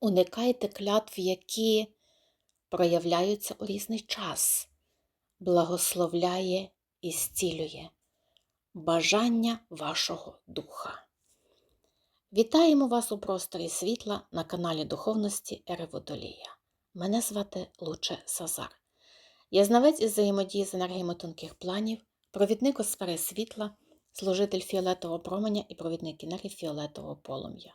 Уникайте клятв, які проявляються у різний час, благословляє і зцілює бажання вашого духа. Вітаємо вас у просторі світла на каналі Духовності Ереводолія. Мене звати Луче Сазар. Я знавець із взаємодії з енергіями тонких планів, провідник у сфери світла, служитель фіолетового променя і провідник енергії фіолетового полум'я.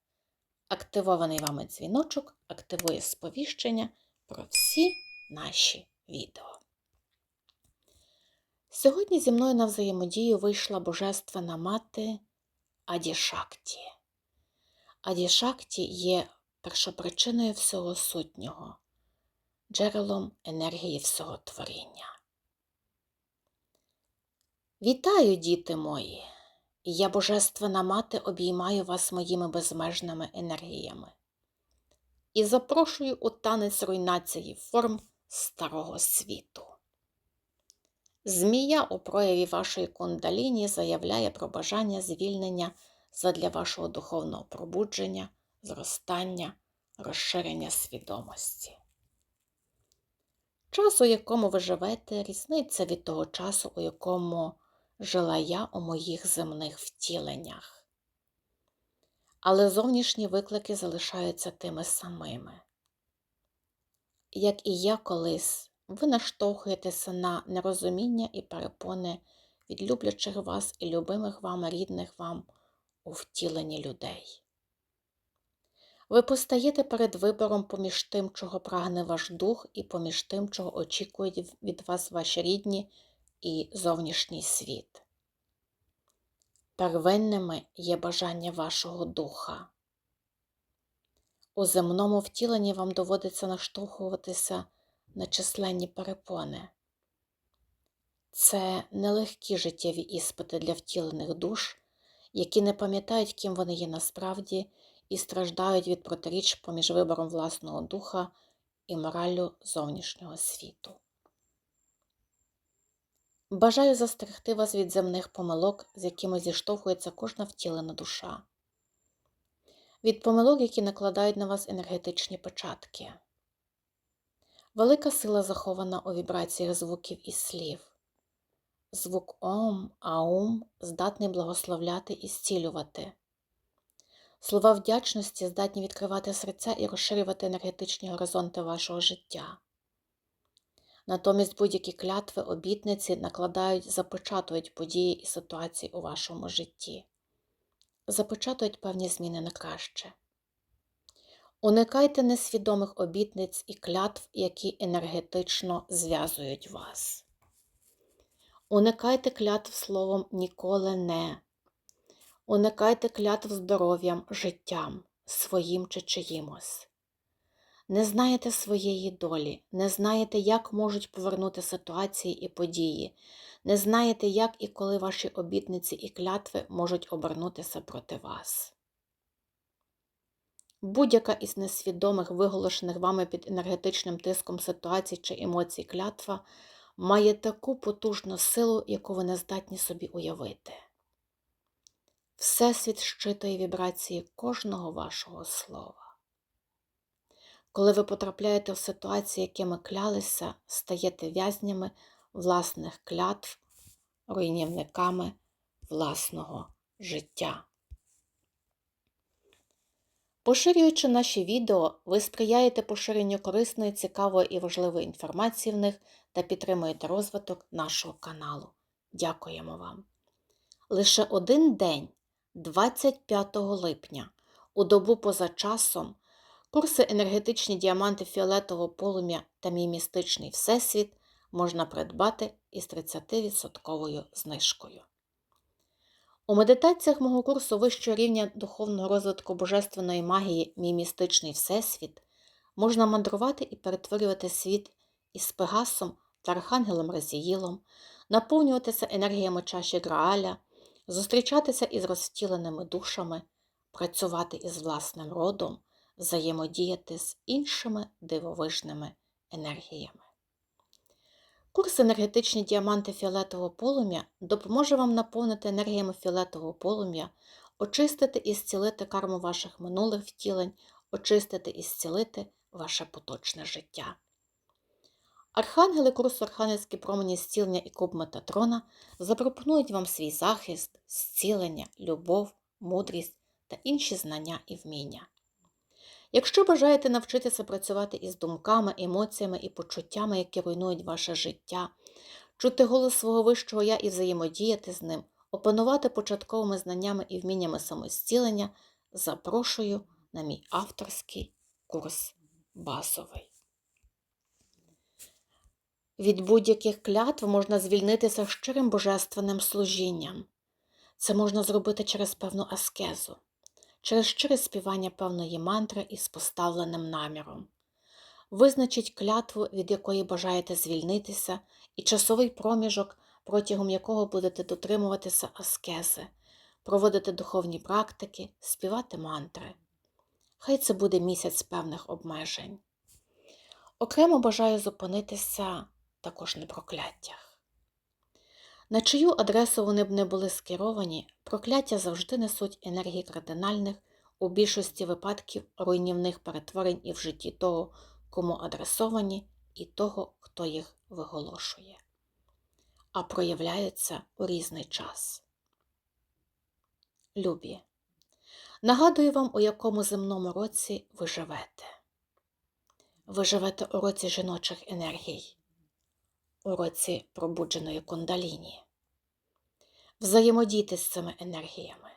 Активований вами дзвіночок активує сповіщення про всі наші відео. Сьогодні зі мною на взаємодію вийшла Божественна мати Адішакті. Адішакті є першопричиною всього сутнього, джерелом енергії всього творіння. Вітаю, діти мої! Я, Божественна мати, обіймаю вас моїми безмежними енергіями і запрошую у танець руйнації форм старого світу. Змія у прояві вашої кундаліні заявляє про бажання звільнення задля вашого духовного пробудження, зростання, розширення свідомості. Час, у якому ви живете, різниця від того часу, у якому жила я у моїх земних втіленнях. Але зовнішні виклики залишаються тими самими. Як і я колись, ви наштовхуєтеся на нерозуміння і перепони від люблячих вас і любимих вам, рідних вам у втіленні людей. Ви постаєте перед вибором поміж тим, чого прагне ваш дух, і поміж тим, чого очікують від вас ваші рідні і зовнішній світ. Первинними є бажання вашого духа. У земному втіленні вам доводиться наштовхуватися на численні перепони. Це нелегкі життєві іспити для втілених душ, які не пам'ятають, ким вони є насправді, і страждають від протиріч поміж вибором власного духа і мораллю зовнішнього світу. Бажаю застерегти вас від земних помилок, з якими зіштовхується кожна втілена душа, від помилок, які накладають на вас енергетичні печатки. Велика сила захована у вібраціях звуків і слів. Звук Ом, Аум здатний благословляти і зцілювати. Слова вдячності здатні відкривати серця і розширювати енергетичні горизонти вашого життя. Натомість будь-які клятви, обітниці накладають, запечатують події і ситуації у вашому житті, запечатують певні зміни на краще. Уникайте несвідомих обітниць і клятв, які енергетично зв'язують вас. Уникайте клятв словом ніколи не. Уникайте клятв здоров'ям, життям, своїм чи чиїмось. Не знаєте своєї долі, не знаєте, як можуть повернути ситуації і події, не знаєте, як і коли ваші обітниці і клятви можуть обернутися проти вас. Будь-яка із несвідомих, виголошених вами під енергетичним тиском ситуацій чи емоцій клятва має таку потужну силу, яку ви не здатні собі уявити. Всесвіт щитує вібрації кожного вашого слова. Коли ви потрапляєте в ситуації, якими клялися, стаєте в'язнями власних клятв, руйнівниками власного життя. Поширюючи наші відео, ви сприяєте поширенню корисної, цікавої і важливої інформації в них та підтримуєте розвиток нашого каналу. Дякуємо вам! Лише один день, 25 липня, у добу поза часом, курси енергетичні діаманти фіолетового полум'я та мій містичний всесвіт можна придбати із 30% знижкою. У медитаціях мого курсу вищого рівня духовного розвитку божественної магії Мій містичний всесвіт можна мандрувати і перетворювати світ із Пегасом та Архангелом Разіїлом, наповнюватися енергіями чаші Грааля, зустрічатися із розтіленими душами, працювати із власним родом, взаємодіяти з іншими дивовижними енергіями. Курс енергетичні діаманти фіолетового полум'я допоможе вам наповнити енергіями фіолетового полум'я, очистити і зцілити карму ваших минулих втілень, очистити і зцілити ваше поточне життя. Архангели курсу Архангельські промені зцілення і куб Метатрона запропонують вам свій захист, зцілення, любов, мудрість та інші знання і вміння. Якщо бажаєте навчитися працювати із думками, емоціями і почуттями, які руйнують ваше життя, чути голос свого вищого я і взаємодіяти з ним, опанувати початковими знаннями і вміннями самостілення, запрошую на мій авторський курс базовий. Від будь-яких клятв можна звільнитися щирим божественним служінням. Це можна зробити через певну аскезу через щире співання певної мантри із поставленим наміром. Визначіть клятву, від якої бажаєте звільнитися, і часовий проміжок, протягом якого будете дотримуватися аскези, проводити духовні практики, співати мантри. Хай це буде місяць певних обмежень. Окремо бажаю зупинитися також на прокляттях. На чию адресу вони б не були скеровані, прокляття завжди несуть енергії кардинальних, у більшості випадків руйнівних перетворень і в житті того, кому адресовані, і того, хто їх виголошує, а проявляються у різний час. Любі, нагадую вам, у якому земному році ви живете. Ви живете у році жіночих енергій у році пробудженої кундаліні. Взаємодійте з цими енергіями.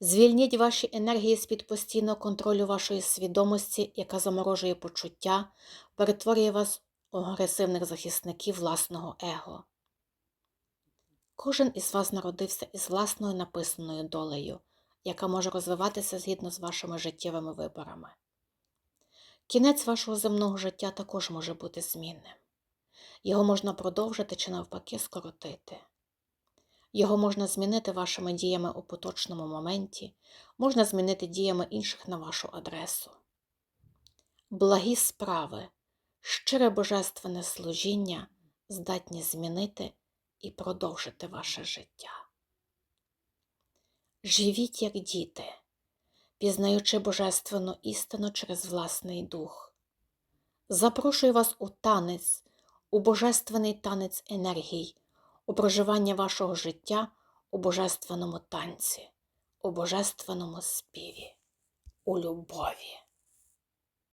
Звільніть ваші енергії з-під постійного контролю вашої свідомості, яка заморожує почуття, перетворює вас у агресивних захисників власного его. Кожен із вас народився із власною написаною долею, яка може розвиватися згідно з вашими життєвими виборами. Кінець вашого земного життя також може бути змінним. Його можна продовжити чи навпаки скоротити. Його можна змінити вашими діями у поточному моменті, можна змінити діями інших на вашу адресу. Благі справи, щире божественне служіння здатні змінити і продовжити ваше життя. Живіть, як діти, пізнаючи божественну істину через власний дух. Запрошую вас у танець у божественний танець енергій, у проживання вашого життя у божественному танці, у божественному співі, у любові.